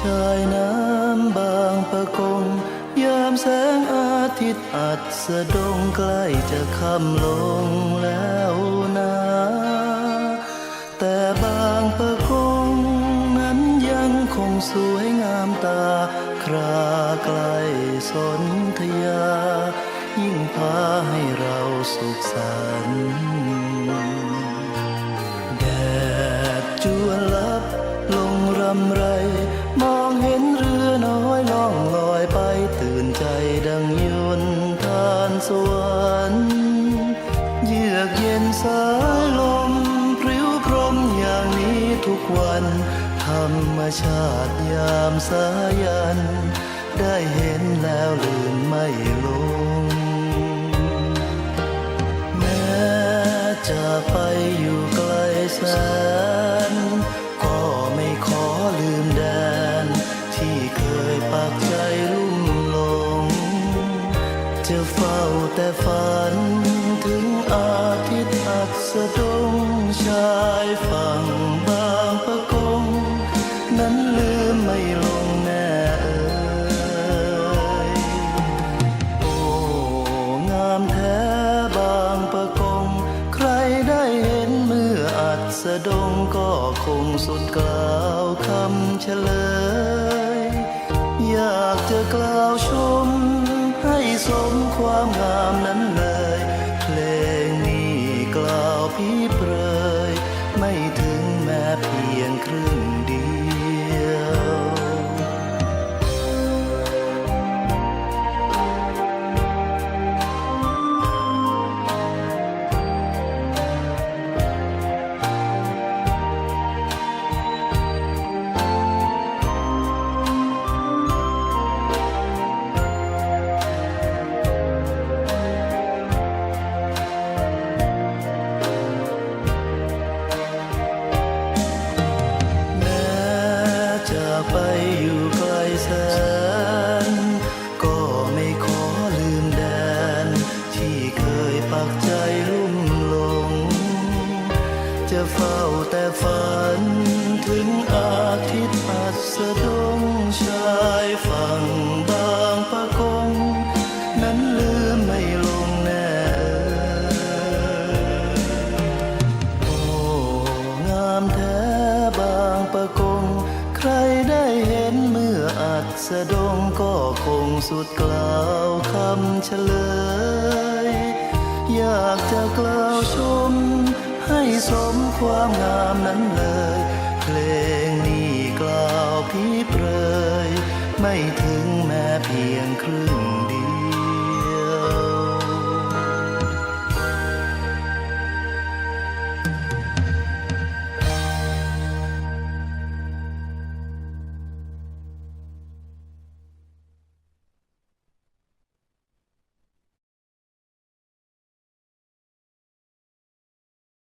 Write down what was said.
ชายน้ำบางประกง ยามแสงอาทิตย์อัดสะดงใกล้จะค่ำลงแล้วนะ แต่บางประกงนั้นยังคงสวยงามตา คราไกลสนธยา ยิ่งพาให้เราสุขสันต์แดดจวนลับลงรำไร สายลมพริ้วพรมอย่างนี้ทุกวันธรรมชาติยามสายัน ได้เห็นแล้วลืมไม่ลง แม้จากไปอยู่ไกลแสนก็ไม่ขอลืมแดน ที่เคยปักใจลุ่มหลง จะเฝ้าแต่ฝัน งสุดกล่าวคำเฉลย อยากจะกล่าวชม ให้สมความงาม เฝ้าแต่ฝัน ถึงอาทิตย์อัสดงชายฝั่งบางปะกง นั้นลืมไม่ลงแน่โอ้งามแท้บางปะกง ใครได้เห็นเมื่ออัดสะดงก็คงสุดกล่าวคำเฉลย อยากจะกล่าวชม ให้สมความงามนั้นเลย เพลงนี้กล่าวพี่เปรยไม่